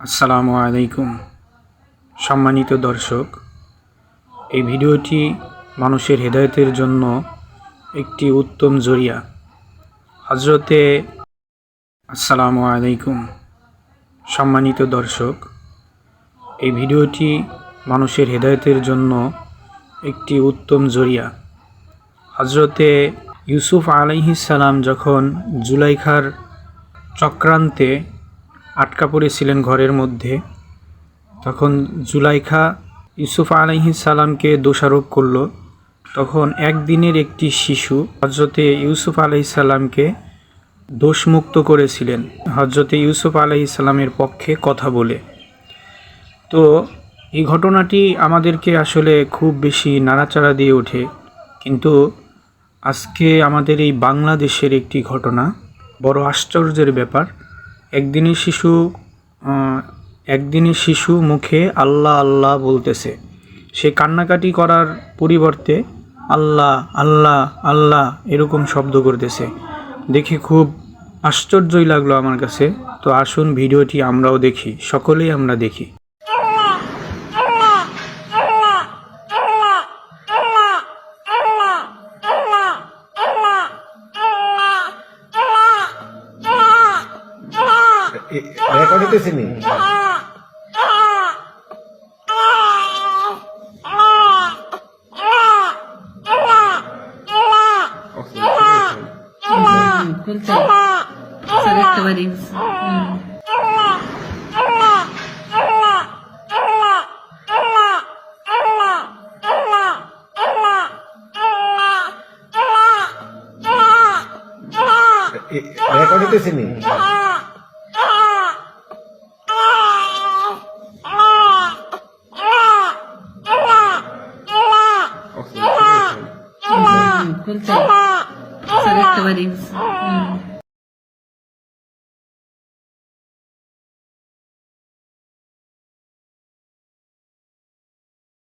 আসসালামু আলাইকুম। সম্মানিত দর্শক, এই ভিডিওটি মানুষের হেদায়েতের জন্য একটি উত্তম জরিয়া। হজরতে আসসালামু আলাইকুম। সম্মানিত দর্শক, এই ভিডিওটি মানুষের হেদায়েতের জন্য একটি উত্তম জরিয়া। হজরতে ইউসুফ আলাইহিসাল্লাম যখন জুলাইখার চক্রান্তে আটকা পড়েছিলেন ঘরের মধ্যে। তখন জুলাইখা ইউসুফ আলাইহিস সালামকে দোষারোপ করল। তখন একদিনের একটি শিশু হজরতে ইউসুফ আলাইহিস সালামকে দোষমুক্ত করেছিলেন। হজরতে ইউসুফ আলাইহিস সালামের পক্ষে কথা বলে। তো এই ঘটনাটি আমাদেরকে আসলে খুব বেশি নাড়াচাড়া দিয়ে ওঠে। কিন্তু আজকে আমাদের এই বাংলাদেশের একটি ঘটনা বড় আশ্চর্যের ব্যাপার। একদিনের শিশু একদিনই শিশু মুখে আল্লাহ আল্লাহ বলতেছে। সে কান্নাকাটি করার পরিবর্তে আল্লাহ আল্লাহ আল্লাহ এরকম শব্দ করতেছে। দেখে খুব আশ্চর্যই লাগল আমার কাছে। তো আসুন, ভিডিওটি আমরাও দেখি, সকলেই আমরা দেখি। রেকর্ড হইতেছে নি বাড়ি হুম। রেকর্ড হইতেছে নি খুলতে স্যার একটা বাড়ি হুম।